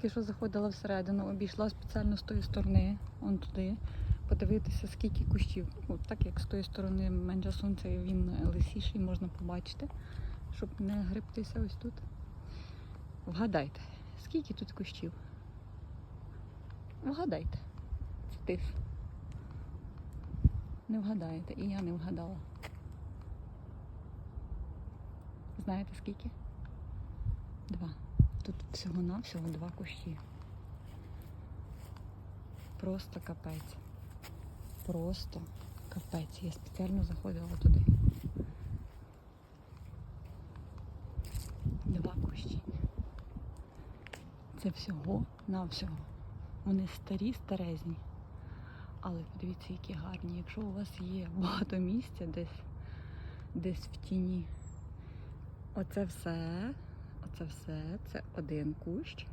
Тільки що заходила всередину, обійшла спеціально з тої сторони, он туди, подивитися, скільки кущів. От так як з тої сторони менше сонця, він лисіший, можна побачити, щоб не гребтися ось тут. Вгадайте, скільки тут кущів? Вгадайте. Тиф. Не вгадаєте, і я не вгадала. Знаєте скільки? Два. Тут всього-навсього два кущі. Просто капець. Просто капець. Я спеціально заходила туди. Два кущі. Це всього-навсього. Вони старі, старезні. Але подивіться, які гарні. Якщо у вас є багато місця десь, десь в тіні. Оце все, оце все, це один кущ.